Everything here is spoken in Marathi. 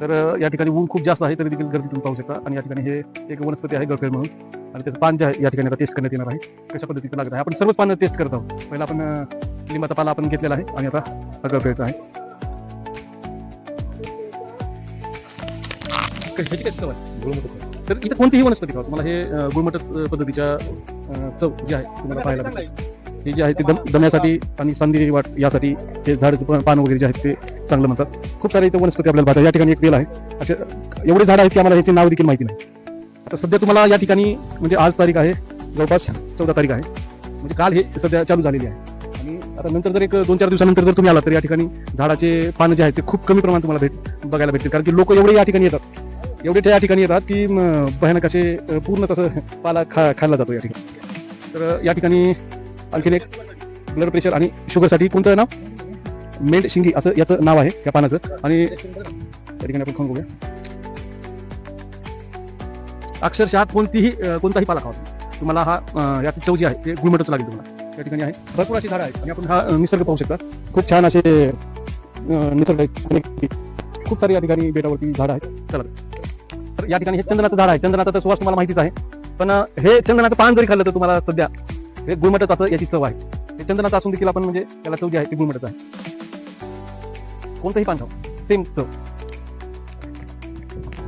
तर या ठिकाणी ऊन खूप जास्त आहे तरी देखील गर्दी तुम्ही पाहू शकता. आणि या ठिकाणी हे एक वनस्पती आहे गळफेड म्हणून. आणि त्याचं पान जे आहे या ठिकाणी टेस्ट करण्यात येणार आहे. कशा पद्धतीचं लागत आहे? आपण सर्वच पानं टेस्ट करत आहोत. पहिला आपण लिंबाचा पाला आपण घेतलेला आहे. आणि आता हा गळफेडचा आहे. क- ह्याची कशी चव आहे तर इथं कोणतीही वनस्पती खावा. तुम्हाला हे गुळमटच अं, पद्धतीच्या चव जी आहे तुम्हाला पाहायला. हे जे आहे ते दम दम्यासाठी आणि संधी वाट यासाठी हे झाडाचं पान वगैरे जे आहे ते चांगलं म्हणतात. खूप सारे इथं वनस्पती आपल्याला पाहतात. या ठिकाणी एक बेल आहे. असे एवढे झाड आहेत की आम्हाला याचे नाव देखील माहिती नाही. आता सध्या तुम्हाला या ठिकाणी म्हणजे आज तारीख आहे जवळपास चौदा तारीख आहे. म्हणजे काल हे सध्या चालू झालेली आहे. आणि आता नंतर जर एक दोन चार दिवसानंतर जर तुम्ही आला तर या ठिकाणी झाडाचे पानं जे आहेत ते खूप कमी प्रमाणात तुम्हाला भेट बघायला भेटतील. कारण की लोक एवढे या ठिकाणी येतात. एवढे त्या या ठिकाणी येतात की भयानक असे पूर्ण तसं पाला खा खायला जातो या ठिकाणी. तर या ठिकाणी आणखीन एक ब्लड प्रेशर आणि शुगरसाठी कोणतं नाव? मेल शिंगी असं याचं नाव आहे या पानाचं. आणि या ठिकाणी आपण खाऊन बघूया. अक्षरशः कोणतीही कोणताही पाला खावा तुम्हाला हा याची चव जी आहे ते गुळमटच लागेल तुम्हाला. या ठिकाणी आहे. भरपूर अशी झाडं आहेत. आणि आपण हा निसर्ग पाहू शकता. खूप छान असे निसर्ग आहेत. खूप सारी या ठिकाणी बेटावरती झाडं आहेत. चला तर. या ठिकाणी हे चंदनाचं झाड आहे. चंदनाचा तर सुवास तुम्हाला माहितीच आहे. पण हे चंदनाचं पान जरी खाल्लं तर तुम्हाला सध्या हे गुळमटच असं याची चव आहे. हे चंदनाचं असून देखील आपण म्हणजे त्याला चव जी आहे ती गुळमटच आहे. कोणतंही पान खाऊ सेम चव